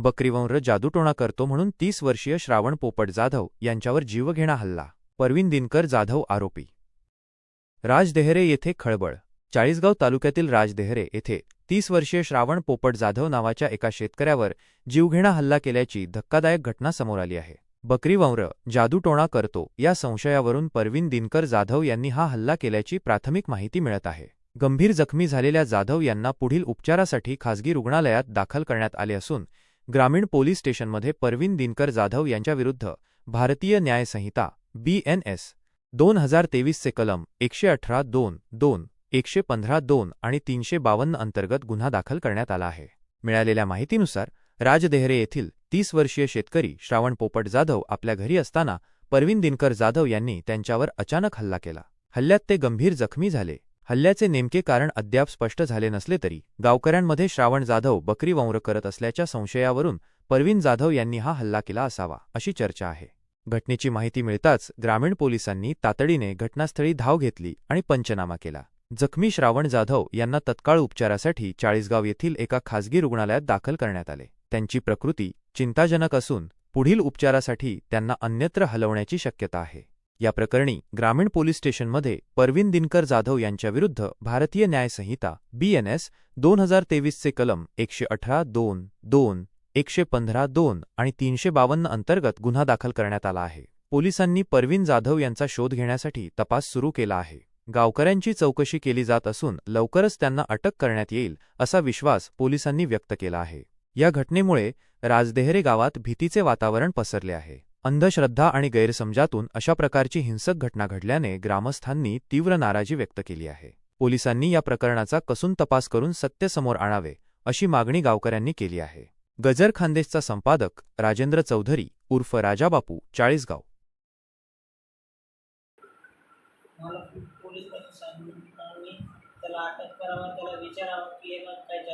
बकरीवंर जादूटोणा करतो म्हणून तीस वर्षीय श्रावण पोपट जाधव यांच्यावर जीवघेणा हल्ला परवीन दिनकर जाधव आरोपी. राजदेहरे येथे खळबळ चाळीसगाव तालुक्यातील राजदेहरे येथे तीस वर्षीय श्रावण पोपट जाधव नावाच्या एका शेतकऱ्यावर जीवघेणा हल्ला केल्याची धक्कादायक घटना समोर आली आहे. बकरीवंर जादूटोणा करतो या संशयावरून परवीन दिनकर जाधव यांनी हा हल्ला केल्याची प्राथमिक माहिती मिळत आहे. गंभीर जखमी झालेल्या जाधव यांना पुढील उपचारासाठी खासगी रुग्णालयात दाखल करण्यात आले असून ग्रामीण पोलीस स्टेशनमध्ये परवीन दिनकर जाधव यांच्याविरुद्ध भारतीय न्यायसंहिता बी एन बीएनएस दोन हजार तेवीसचे कलम एकशे अठरा दोन दोन एकशे पंधरा दोन आणि तीनशे बावन्न अंतर्गत गुन्हा दाखल करण्यात आला आहे. मिळालेल्या माहितीनुसार राजदेहरे येथील तीस वर्षीय शेतकरी श्रावण पोपट जाधव आपल्या घरी असताना परवीन दिनकर जाधव यांनी त्यांच्यावर अचानक हल्ला केला. हल्ल्यात ते गंभीर जखमी झाले. हल्ल्याचे नेमके कारण अद्याप स्पष्ट झाले नसले तरी गावकऱ्यांमध्ये श्रावण जाधव बकरीवंर करत असल्याच्या संशयावरून परवीन जाधव यांनी हा हल्ला केला असावा अशी चर्चा आहे. घटनेची माहिती मिळताच ग्रामीण पोलिसांनी तातडीने घटनास्थळी धाव घेतली आणि पंचनामा केला. जखमी श्रावण जाधव यांना तत्काळ उपचारासाठी चाळीसगाव येथील एका खासगी रुग्णालयात दाखल करण्यात आले. त्यांची प्रकृती चिंताजनक असून पुढील उपचारासाठी त्यांना अन्यत्र हलवण्याची शक्यता आहे. या प्रकरणी ग्रामीण पोलीस स्टेशनमध्ये परवीन दिनकर जाधव यांच्याविरुद्ध भारतीय न्यायसंहिता बीएनएस दोन हजार तेवीसचे कलम एकशे अठरा दोन दोन एकशे पंधरा दोन आणि तीनशे बावन्न अंतर्गत गुन्हा दाखल करण्यात आला आहे. पोलिसांनी परवीन जाधव यांचा शोध घेण्यासाठी तपास सुरू केला आहे. गावकऱ्यांची चौकशी केली जात असून लवकरच त्यांना अटक करण्यात येईल असा विश्वास पोलिसांनी व्यक्त केला आहे. या घटनेमुळे राजदेहरे गावात भीतीचे वातावरण पसरले आहे. अंधश्रद्धा आणि गैरसमजातून अशा प्रकारची हिंसक घटना घडल्याने ग्रामस्थांनी तीव्र नाराजी व्यक्त केली आहे. पोलिसांनी या प्रकरणाचा कसून तपास करून सत्य समोर आणावे अशी मागणी गावकऱ्यांनी केली आहे. गजर खानदेशचा संपादक राजेंद्र चौधरी उर्फ राजाबापू चाळीसगाव. त्याला अटक करावं त्याला विचारावं की काय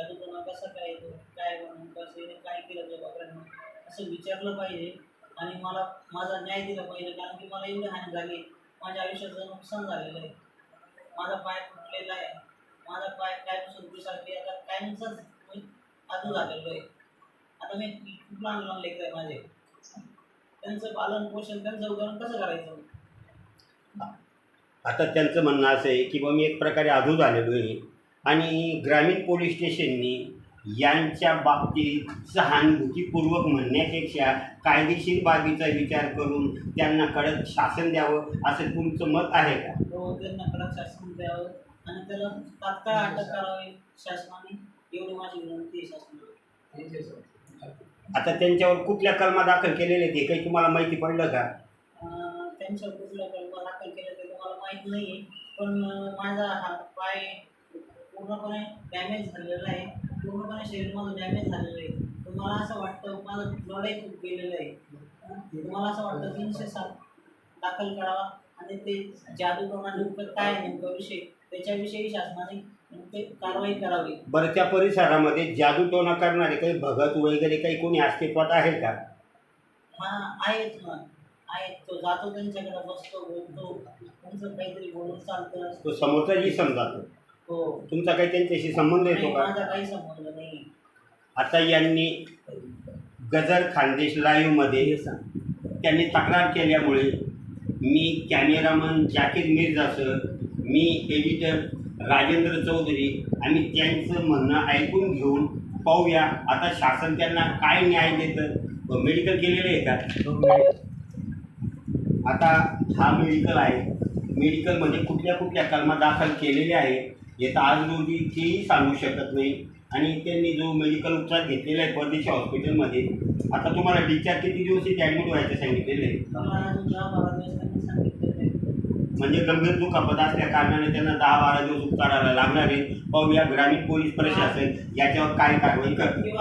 कसा काय येतो काय म्हणून कसं काय केलं त्या बकऱ्यांना असं विचारलं पाहिजे. आणि मला माझा न्याय दिला पाहिजे कारण की मला एवढी हानी झाली. माझ्या आयुष्याचं नुकसान झालेलं आहे. माझा पाय फुटलेला आहे. माझा पाय काय सुरतीसाठी आता कायमचाच आजू झालेलो आहे. आता मी खूप लहान लहान लेकर आहे माझे. त्यांचं पालन पोषण त्यांचं उदाहरण कसं करायचं? आता त्यांचं म्हणणं असं आहे की बा मी एक प्रकारे आधू झालेलो आहे. आणि ग्रामीण पोलीस स्टेशननी यांच्या बाबतीत सहानुभूतीपूर्वक म्हणण्यापेक्षा कायदेशीर बाबीचा विचार करून त्यांना कडक शासन द्यावं असं तुमचं मत आहे का? तो त्यांना कडक शासन द्यावं आणि त्याला तात्काळ अटक करावी. शासनाने एवढी माझी विनंती आहे शासनाला. आता त्यांच्यावर कुठल्या कलमा दाखल केलेल्या आहेत हे काही तुम्हाला माहिती पडलं का? अं, त्यांच्या कुठल्या कलमा दाखल केलं ते तुम्हाला माहीत नाही पण माझा हात पाय पूर्णपणे डॅमेज झालेला आहे. पूर्णपणे शरीर माझं डॅमेज झालेलं आहे. तर मला असं वाटतं माझं ब्लडही खूप गेलेलं आहे. तर मला असं वाटतं तीनशे सात दाखल करावा. आणि ते जादू टोना नेमकं काय नेमका विषय? त्याच्याविषयी शासनाने नेमके कारवाई करावी. बरं त्या परिसरामध्ये जादूटोणा करणारे काही भगत वगैरे काही कोणी अस्तित्वात आहे का? हा आहेत ना. आहेत. तो जातो त्यांच्याकडे बसतो बोलतो. त्यांचं काहीतरी बोलून चालतं. तो समोरचा जी समजातो. हो. तुमचा काही त्यांच्याशी संबंध नाही येतो का? माझा काही संबंध नाही. आता यांनी गजर खानदेश लाईव्हमध्ये त्यांनी तक्रार केल्यामुळे मी कॅमेरामन जाकीर मिर्झा सर मी एडिटर राजेंद्र चौधरी आम्ही त्यांचं म्हणणं ऐकून घेऊन पाहूया. आता शासन त्यांना काय न्याय देतं? मेडिकल केलेलं आहे का? आता हा मेडिकल आहे. मेडिकलमध्ये कुठल्या कुठल्या कलमा दाखल केलेल्या आहेत? हे तर आज रोजी तेही सांगू शकत नाही. आणि त्यांनी जो मेडिकल उपचार घेतलेला आहे परदेशी हॉस्पिटलमध्ये आता तुम्हाला डिस्चार्ज किती दिवस इथे ॲडमिट व्हायचं सांगितलेलं आहे? म्हणजे गंभीर दुखापत असल्या कारणाने त्यांना दहा बारा दिवस उपचाराला लागणार आहे. पाहूया ग्रामीण पोलीस प्रशासन याच्यावर काय कारवाई करते.